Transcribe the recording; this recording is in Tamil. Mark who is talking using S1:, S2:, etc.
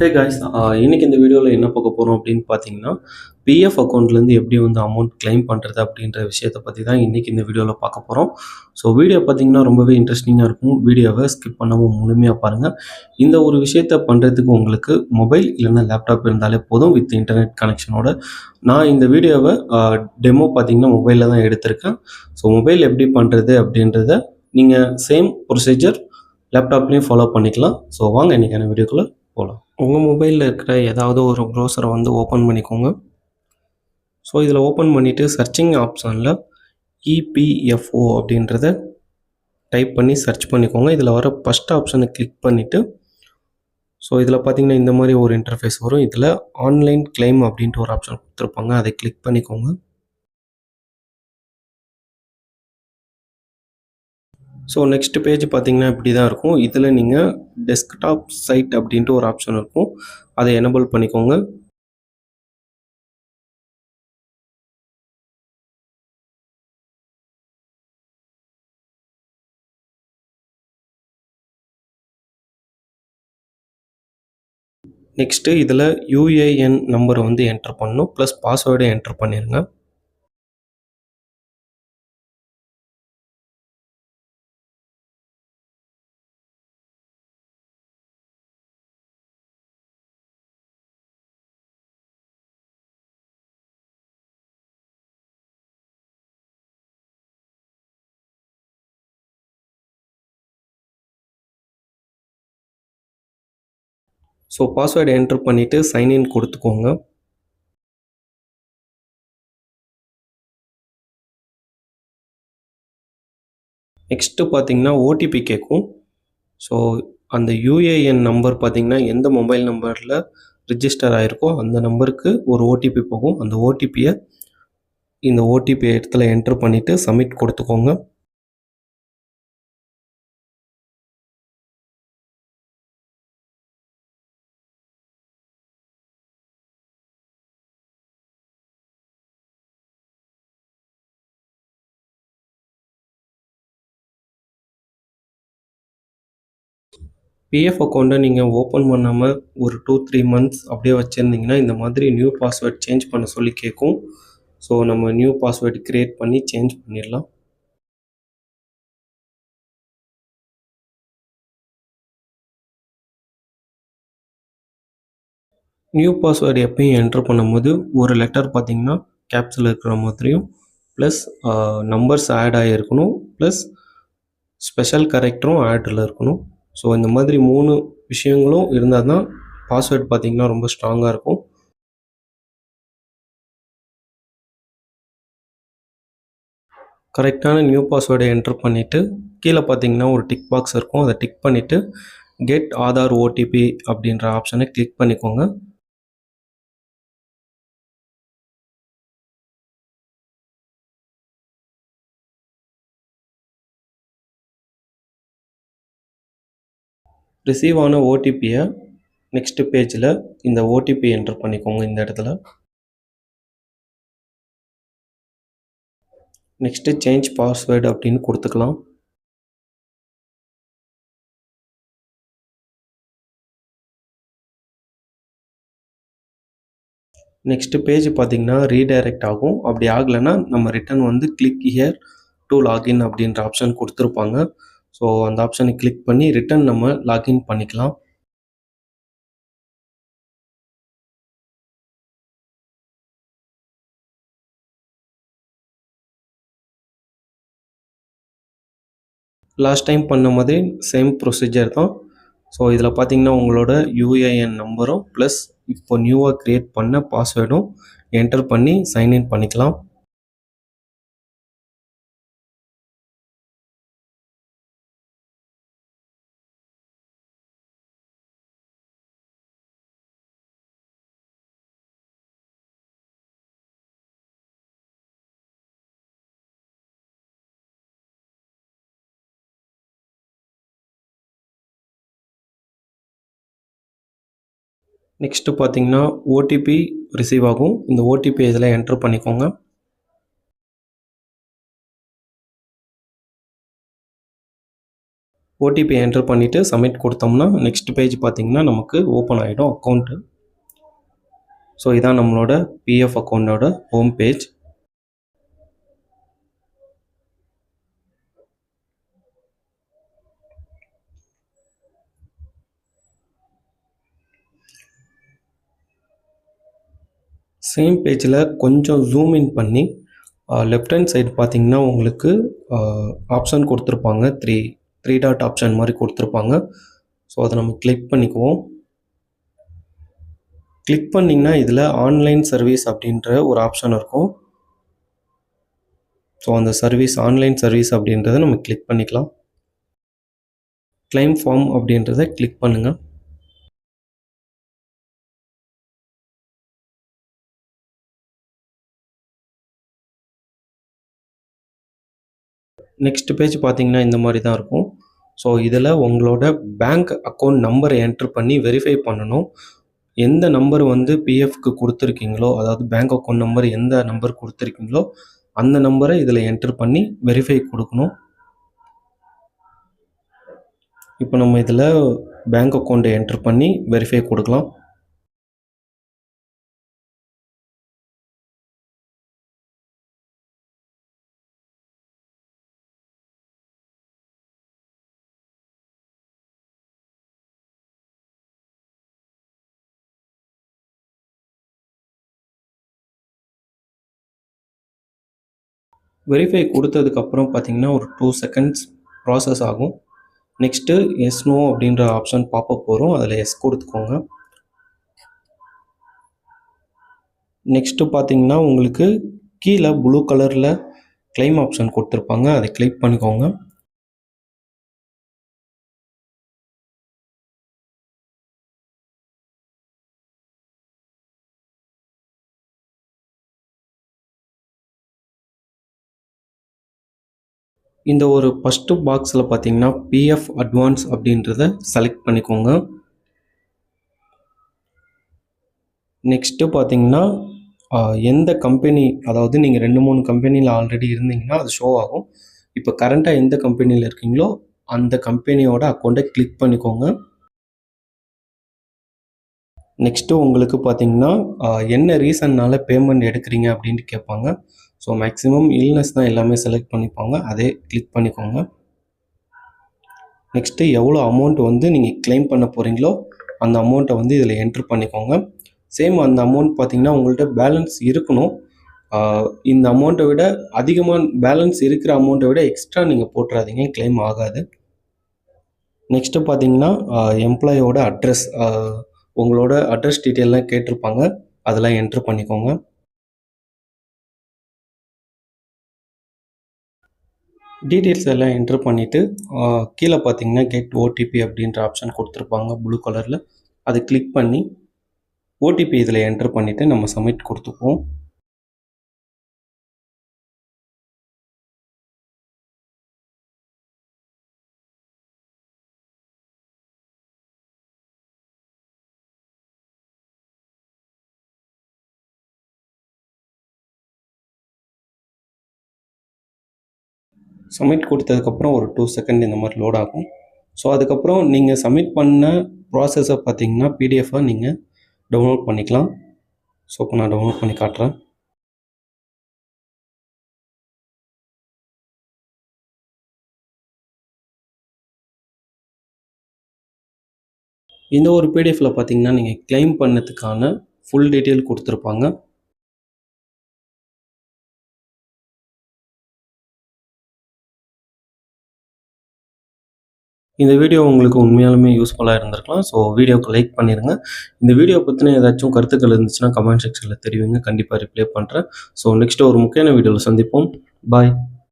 S1: ஹே காய்ஸ் இன்னைக்கு இந்த வீடியோவில் என்ன பார்க்க போகிறோம் அப்படின்னு பார்த்தீங்கன்னா பிஎஃப் அக்கௌண்ட்லேருந்து எப்படி வந்து அமௌண்ட் கிளைம் பண்ணுறது அப்படின்ற விஷயத்தை பற்றி தான் இன்றைக்கி இந்த வீடியோவில் பார்க்க போகிறோம் ஸோ வீடியோ பார்த்தீங்கன்னா ரொம்பவே இன்ட்ரெஸ்டிங்காக இருக்கும். வீடியோவை ஸ்கிப் பண்ணாமல் முழுமையாக பாருங்கள் இந்த ஒரு விஷயத்தை பண்ணுறதுக்கு உங்களுக்கு மொபைல் இல்லைன்னா லேப்டாப் இருந்தாலே போதும் வித் இன்டர்நெட் கனெக்ஷனோட நான் இந்த வீடியோவை டெமோ பார்த்தீங்கன்னா மொபைலில் தான் எடுத்திருக்கேன். ஸோ மொபைல் எப்படி பண்ணுறது அப்படின்றத நீங்கள் சேம் ப்ரொசீஜர் லேப்டாப்லேயும் ஃபாலோ பண்ணிக்கலாம். ஸோ வாங்க இன்றைக்கான வீடியோக்குள்ளே போகலாம் உங்கள் மொபைலில் இருக்கிற ஏதாவது ஒரு ப்ரௌசரை வந்து ஓப்பன் பண்ணிக்கோங்க. ஸோ இதில் ஓப்பன் பண்ணிவிட்டு சர்ச்சிங் ஆப்ஷனில் இபிஎஃப்ஓ அப்படின்றத டைப் பண்ணி சர்ச் பண்ணிக்கோங்க. இதில் வர ஃபஸ்ட் ஆப்ஷனை கிளிக் பண்ணிவிட்டு ஸோ இதில் பார்த்தீங்கன்னா இந்த மாதிரி ஒரு இன்டர்ஃபேஸ் வரும். இதில் ஆன்லைன் கிளைம் அப்படின்ட்டு ஒரு ஆப்ஷன் கொடுத்துருப்பாங்க. அதை கிளிக் பண்ணிக்கோங்க. ஸோ நெக்ஸ்ட் பேஜ் பார்த்தீங்கன்னா இப்படி தான் இருக்கும். இதில் நீங்கள் டெஸ்க்டாப் சைட் அப்படின்ட்டு ஒரு ஆப்ஷன் இருக்கும். அதை எனபிள் பண்ணிக்கோங்க. நெக்ஸ்ட்டு இதில் யூஏஎன் நம்பரை வந்து என்டர் பண்ணணும். ப்ளஸ் பாஸ்வேர்டை என்டர் பண்ணிடுங்க ஸோ பாஸ்வேர்டு என்டர் பண்ணிவிட்டு சைன்இன் கொடுத்துக்கோங்க. நெக்ஸ்ட்டு பார்த்தீங்கன்னா ஓடிபி கேட்கும் ஸோ அந்த யூஏஎன் நம்பர் பார்த்தீங்கன்னா எந்த மொபைல் நம்பரில் ரிஜிஸ்டர் ஆகிருக்கோ அந்த நம்பருக்கு ஒரு ஓடிபி போகும். அந்த ஓடிபியை இந்த ஓடிபி இடத்துல என்டர் பண்ணிவிட்டு சப்மிட் கொடுத்துக்கோங்க. பிஎஃப் அக்கௌண்ட்டை நீங்கள் ஓப்பன் பண்ணாமல் ஒரு டூ த்ரீ மந்த்ஸ் அப்படியே வச்சுருந்தீங்கன்னா இந்த மாதிரி நியூ பாஸ்வேர்ட் சேஞ்ச் பண்ண சொல்லி கேட்கும் ஸோ நம்ம நியூ பாஸ்வேர்டு க்ரியேட் பண்ணி சேஞ்ச் பண்ணிடலாம். நியூ பாஸ்வேர்டு எப்பயும் என்டர் பண்ணும்போது ஒரு லெட்டர் பார்த்தீங்கன்னா கேப்ஸில் இருக்கிற மாதிரியும் ப்ளஸ் நம்பர்ஸ் ஆட் ஆகிருக்கணும் ப்ளஸ் ஸ்பெஷல் கரெக்டரும் ஆடில் இருக்கணும். ஸோ இந்த மாதிரி மூணு விஷயங்களும் இருந்தால் தான் பாஸ்வேர்ட் பார்த்தீங்கன்னா ரொம்ப ஸ்ட்ராங்காக இருக்கும். கரெக்டான நியூ பாஸ்வேர்டை என்டர் பண்ணிவிட்டு கீழே பார்த்தீங்கன்னா ஒரு டிக் பாக்ஸ் இருக்கும். அதை டிக் பண்ணிவிட்டு கெட் ஆதார் ஓடிபி அப்படின்ற ஆப்ஷனை கிளிக் பண்ணிக்கோங்க. ரிசீவ் ஆன ஓடிபியை நெக்ஸ்ட் பேஜில் இந்த ஓடிபி என்டர் பண்ணிக்கோங்க இந்த இடத்துல. நெக்ஸ்ட்டு சேஞ்ச் பாஸ்வேர்டு அப்படின்னு கொடுத்துக்கலாம். நெக்ஸ்ட்டு பேஜ் பார்த்தீங்கன்னா ரீடைரக்ட் ஆகும். அப்படி ஆகலைன்னா நம்ம ரிட்டன் வந்து கிளிக் ஹியர் டு லாகின் அப்படின்ற ஆப்ஷன் கொடுத்துருப்பாங்க. ஸோ அந்த ஆப்ஷனை கிளிக் பண்ணி ரிட்டன் நம்ம லாக்இன் பண்ணிக்கலாம். லாஸ்ட் டைம் பண்ண மாதிரி சேம் ப்ரொசீஜர் தான். ஸோ இதில் பார்த்தீங்கன்னா உங்களோட யூஏஎன் நம்பரும் ப்ளஸ் இப்போ நியூவாக க்ரியேட் பண்ண பாஸ்வேர்டும் என்டர் பண்ணி சைன்இன் பண்ணிக்கலாம். நெக்ஸ்ட்டு பார்த்தீங்கன்னா ஓடிபி ரிசீவ் ஆகும். இந்த ஓடிபி இதில் என்ட்ரு பண்ணிக்கோங்க. ஓடிபி என்ட்ரு பண்ணிவிட்டு சப்மிட் கொடுத்தோம்னா நெக்ஸ்ட் பேஜ் பார்த்தீங்கன்னா நமக்கு ஓப்பன் ஆகிடும் அக்கௌண்ட்டு ஸோ இதான் நம்மளோட பிஎஃப் அக்கௌண்ட்டோட ஹோம் பேஜ் சேம் பேஜில் கொஞ்சம் ஜூம் இன் பண்ணி லெஃப்ட் ஹேண்ட் சைடு பார்த்திங்கன்னா உங்களுக்கு ஆப்ஷன் கொடுத்துருப்பாங்க. த்ரீ த்ரீ டாட் ஆப்ஷன் மாதிரி கொடுத்துருப்பாங்க. ஸோ அதை நம்ம கிளிக் பண்ணிக்குவோம். கிளிக் பண்ணிங்கன்னா இதில் ஆன்லைன் சர்வீஸ் அப்படின்ற ஒரு ஆப்ஷன் இருக்கும். ஸோ அந்த சர்வீஸ் ஆன்லைன் சர்வீஸ் அப்படின்றத நம்ம கிளிக் பண்ணிக்கலாம். கிளைம் ஃபார்ம் அப்படின்றத கிளிக் பண்ணுங்கள் நெக்ஸ்ட் பேஜ் பார்த்தீங்கன்னா இந்த மாதிரி தான் இருக்கும். ஸோ இதில் உங்களோட பேங்க் அக்கௌண்ட் நம்பரை என்ட்ரு பண்ணி வெரிஃபை பண்ணணும். எந்த நம்பர் வந்து பிஎஃப்க்கு கொடுத்துருக்கீங்களோ அதாவது பேங்க் அக்கௌண்ட் நம்பர் எந்த நம்பர் கொடுத்துருக்கீங்களோ அந்த நம்பரை இதில் என்ட்ரு பண்ணி வெரிஃபை கொடுக்கணும். இப்போ நம்ம இதில் பேங்க் அக்கௌண்ட்டை என்ட்ரு பண்ணி வெரிஃபை கொடுக்கலாம். வெரிஃபை கொடுத்ததுக்கப்புறம் பார்த்தீங்கன்னா ஒரு டூ செகண்ட்ஸ் ப்ராசஸ் ஆகும். நெக்ஸ்ட்டு எஸ் நோ அப்படின்ற ஆப்ஷன் பாப்பப் வரும். அதில் எஸ் கொடுத்துக்கோங்க. நெக்ஸ்ட்டு பார்த்தீங்கன்னா உங்களுக்கு கீழே ப்ளூ கலரில் கிளைம் ஆப்ஷன் கொடுத்துருப்பாங்க. அதை கிளிக் பண்ணிக்கோங்க. இந்த ஒரு ஃபஸ்ட்டு பாக்ஸில் பார்த்தீங்கன்னா பிஎஃப் அட்வான்ஸ் அப்படின்றத செலக்ட் பண்ணிக்கோங்க. நெக்ஸ்ட்டு பார்த்தீங்கன்னா எந்த கம்பெனி அதாவது நீங்கள் ரெண்டு மூணு கம்பெனியில் ஆல்ரெடி இருந்தீங்கன்னா அது ஷோ ஆகும். இப்போ கரண்ட்டாக எந்த கம்பெனியில் இருக்கீங்களோ அந்த கம்பெனியோட அக்கௌண்ட்டை கிளிக் பண்ணிக்கோங்க. நெக்ஸ்ட்டு உங்களுக்கு பார்த்தீங்கன்னா என்ன ரீசன்னால் பேமெண்ட் எடுக்கிறீங்க அப்படின்ட்டு கேட்பாங்க. ஸோ மேக்ஸிமம் இல்னஸ் தான் எல்லாமே செலக்ட் பண்ணிப்பாங்க. அதே கிளிக் பண்ணிக்கோங்க. நெக்ஸ்ட்டு எவ்வளோ அமௌண்ட் வந்து நீங்கள் கிளைம் பண்ண போகிறீங்களோ அந்த அமௌண்ட்டை வந்து இதில் என்ட்ரு பண்ணிக்கோங்க. சேம் அந்த அமௌண்ட் பார்த்தீங்கன்னா உங்கள்கிட்ட பேலன்ஸ் இருக்கணும். இந்த அமௌண்ட்டை விட அதிகமாக பேலன்ஸ் இருக்கிற அமௌண்ட்டை விட எக்ஸ்ட்ரா நீங்கள் போட்டுறாதீங்க. கிளைம் ஆகாது. நெக்ஸ்ட்டு பார்த்தீங்கன்னா எம்ப்ளாயோட அட்ரஸ் உங்களோட அட்ரஸ் டீட்டெயிலெலாம் கேட்டிருப்பாங்க. அதெல்லாம் என்ட்ரு பண்ணிக்கோங்க. டீட்டெயில்ஸ் எல்லாம் என்ட்ரு பண்ணிவிட்டு கீழே பார்த்தீங்கன்னா கெட் ஓடிபி அப்படின்ற ஆப்ஷன் கொடுத்துருப்பாங்க ப்ளூ கலரில் அதை கிளிக் பண்ணி ஓடிபி இதில் என்ட்ரு பண்ணிவிட்டு நம்ம சப்மிட் கொடுத்துப்போம் சப்மிட் கொடுத்ததுக்கப்புறம் ஒரு டூ செகண்ட் இந்த மாதிரி லோட் ஆகும். ஸோ அதுக்கப்புறம் நீங்கள் சப்மிட் பண்ண ப்ராசஸை பார்த்தீங்கன்னா பிடிஎஃபாக நீங்கள் டவுன்லோட் பண்ணிக்கலாம். ஸோ இப்போ நான் டவுன்லோட் பண்ணி காட்டுறேன். இந்த ஒரு பிடிஎஃப்பில் பார்த்தீங்கன்னா நீங்கள் கிளைம் பண்ணதுக்கான ஃபுல் டீட்டெயில் கொடுத்துருப்பாங்க. இந்த வீடியோ உங்களுக்கு உண்மையாலுமே யூஸ்ஃபுல்லாக இருந்திருக்கலாம். ஸோ வீடியோக்கு லைக் பண்ணிடுங்க இந்த வீடியோ பற்றின ஏதாச்சும் கருத்துக்கள் இருந்துச்சுன்னா கமெண்ட் செக்ஷனில் தெரிவிங்க. கண்டிப்பாக ரிப்ளை பண்ணுறேன் ஸோ நெக்ஸ்ட் ஒரு முக்கியமான வீடியோவில் சந்திப்போம். பாய்